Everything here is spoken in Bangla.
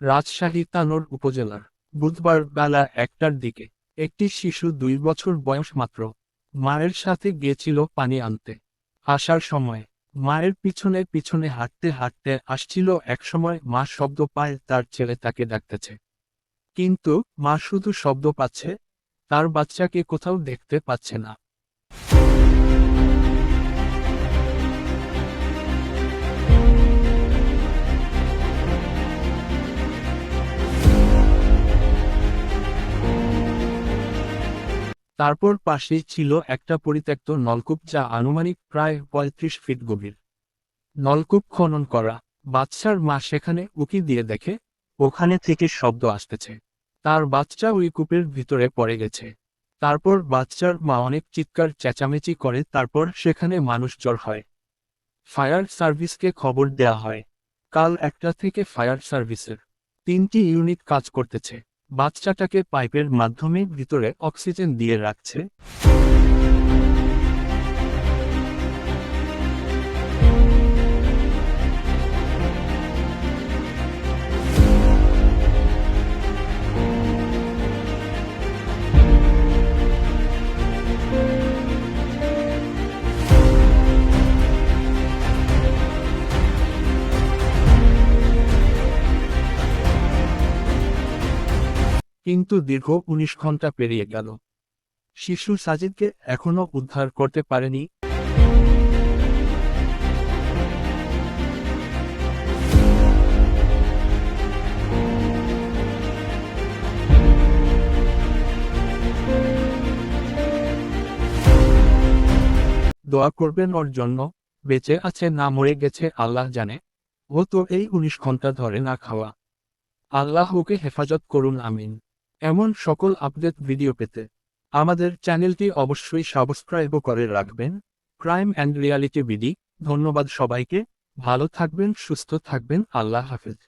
রাজশাহী তানোর উপজেলার বুধবার বেলা একটার দিকে একটি শিশু দুই বছর বয়স মাত্র মায়ের সাথে গিয়েছিল পানি আনতে। আসার সময় মায়ের পিছনে পিছনে হাঁটতে হাঁটতে আসছিল একসময় মা শব্দ পায় তার ছেলে তাকে ডাকতেছে। কিন্তু মা শুধু শব্দ পাচ্ছে, তার বাচ্চাকে কোথাও দেখতে পাচ্ছে না। তারপর পাশেই ছিল একটা পরিত্যক্ত নলকূপ যা আনুমানিক প্রায় পঁয়ত্রিশ ফিট গভীর। নলকূপ খনন করা। বাচ্চার মা সেখানে উকি দিয়ে দেখে, ওখানে থেকে শব্দ আসতেছে। তার বাচ্চা ওই কূপের ভিতরে পড়ে গেছে। তারপর বাচ্চার মা অনেক চিৎকার, চেঁচামেচি করে, তারপর সেখানে মানুষ জড় হয়। ফায়ার সার্ভিসকে খবর দেয়া হয়। কাল একটা থেকে ফায়ার সার্ভিসের তিনটি ইউনিট কাজ করতেছে। বাচ্চাটাকে পাইপের মাধ্যমে ভিতরে অক্সিজেন দিয়ে রাখছে। কিন্তু দীর্ঘ উনিশ ঘণ্টা পেরিয়ে গেল। শিশু সাজিদকে এখনও উদ্ধার করতে পারেনি। দোয়া করবেন ওর জন্য, বেঁচে আছে না মরে গেছে আল্লাহ জানে। ও তো এই উনিশ ঘণ্টা ধরে না খাওয়া। আল্লাহ ওকে হেফাজত করুন, আমিন। এমন সকল আপডেট ভিডিও পেতে আমাদের চ্যানেলটি অবশ্যই সাবস্ক্রাইব করে রাখবেন। ক্রাইম অ্যান্ড রিয়ালিটি বিডি, ধন্যবাদ সবাইকে। ভালো থাকবেন, সুস্থ থাকবেন, আল্লাহ হাফেজ।